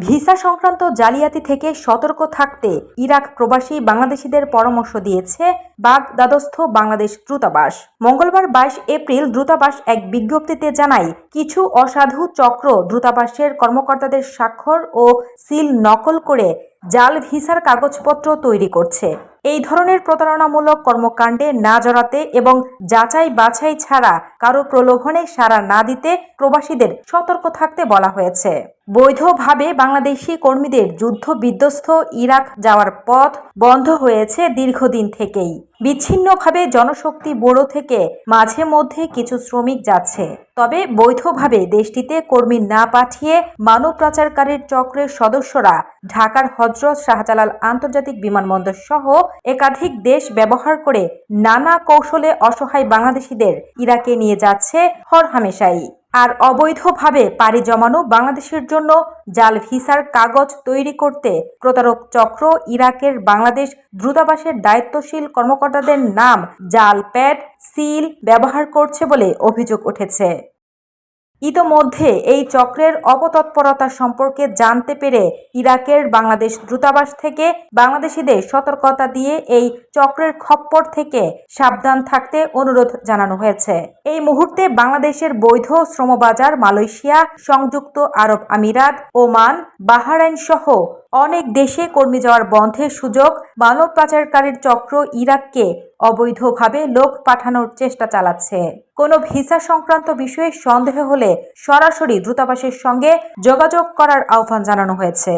Visa সংক্রান্ত জালিয়াতি থেকে সতর্ক থাকতে ইরাক প্রবাসী বাংলাদেশিদের পরামর্শ দিয়েছে বাগদাদস্থ বাংলাদেশ দূতাবাস। মঙ্গলবার বাইশ এপ্রিল দূতাবাস এক বিজ্ঞপ্তিতে জানায়, কিছু অসাধু চক্র দূতাবাসের কর্মকর্তাদের স্বাক্ষর ও সিল নকল করে জাল ভিসার কাগজপত্র তৈরি করছে। এই ধরনের প্রতারণামূলক কর্মকাণ্ডে না জড়াতে এবং যাচাই বাছাই ছাড়া কারও প্রলোভনে সাড়া না দিতে প্রবাসীদের সতর্ক থাকতে বলা হয়েছে। বৈধভাবে বাংলাদেশি কর্মীদের যুদ্ধ বিধ্বস্ত ইরাক যাওয়ার পথ বন্ধ হয়েছে দীর্ঘদিন থেকেই। বিচ্ছিন্নভাবে জনশক্তি ব্যুরো থেকে মাঝে মধ্যে কিছু শ্রমিক যাচ্ছে। তবে বৈধভাবে দেশটিতে কর্মী না পাঠিয়ে মানব পাচারকারীর চক্রের সদস্যরা ঢাকার হজরত শাহজালাল আন্তর্জাতিক বিমানবন্দর সহ একাধিক দেশ ব্যবহার করে নানা কৌশলে অসহায় বাংলাদেশিদের ইরাকে নিয়ে যাচ্ছে হরহামেশাই। আর অবৈধভাবে পাড়ি জমানো বাংলাদেশের জন্য জাল ভিসার কাগজ তৈরি করতে প্রতারক চক্র ইরাকের বাংলাদেশ দ্রুতাবাসের দায়িত্বশীল কর্মকর্তাদের নাম জাল প্যাড, সিল ব্যবহার করছে বলে অভিযোগ উঠেছে। ইতোমধ্যে এই চক্রের অপতৎপরতা সম্পর্কে জানতে পেরে ইরাকের বাংলাদেশ দূতাবাস থেকে বাংলাদেশিদের সতর্কতা দিয়ে এই চক্রের খপ্পর থেকে সাবধান থাকতে অনুরোধ জানানো হয়েছে। এই মুহূর্তে বাংলাদেশের বৈধ শ্রমবাজার মালয়েশিয়া, সংযুক্ত আরব আমিরাত, ওমান, বাহারাইন সহ অনেক দেশে কর্মী যাওয়ার বন্ধের সুযোগ মানব পাচারকারীর চক্র ইরাককে অবৈধভাবে লোক পাঠানোর চেষ্টা চালাচ্ছে। কোনো ভিসা সংক্রান্ত বিষয়ে সন্দেহ হলে সরাসরি দূতাবাসের সঙ্গে যোগাযোগ করার আহ্বান জানানো হয়েছে।